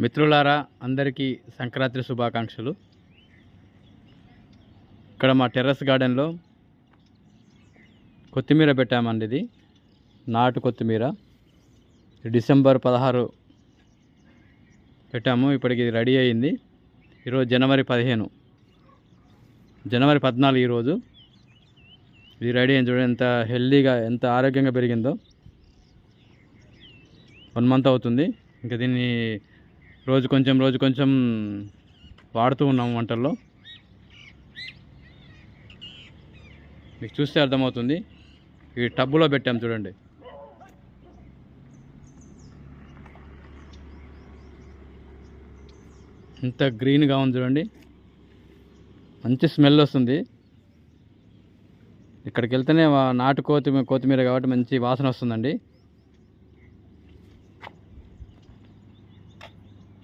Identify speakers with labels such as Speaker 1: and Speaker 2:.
Speaker 1: మిత్రులారా అందరికీ సంక్రాంతి శుభాకాంక్షలు. ఇక్కడ మా టెర్రస్ గార్డెన్లో కొత్తిమీర పెట్టామండి ఇది. నాటు కొత్తిమీర. డిసెంబర్ పదహారు పెట్టాము ఇప్పటికి ఇది రెడీ అయింది. ఈరోజు జనవరి పదిహేను. జనవరి పద్నాలుగు ఈరోజు ఇది రెడీ అయింది చూడండి ఎంత హెల్దీగా ఎంత ఆరోగ్యంగా పెరిగిందో. వన్ మంత్ అవుతుంది. ఇంకా దీన్ని రోజు కొంచెం రోజు కొంచెం వాడుతూ ఉన్నాం వంటల్లో. మీకు చూస్తే అర్థమవుతుంది. ఈ టబ్బులో పెట్టాం చూడండి. ఇంత గ్రీన్గా ఉంది చూడండి. మంచి స్మెల్ వస్తుంది. ఇక్కడికి వెళ్తేనే నాటు కోతి కొత్తిమీర కాబట్టి మంచి వాసన వస్తుందండి.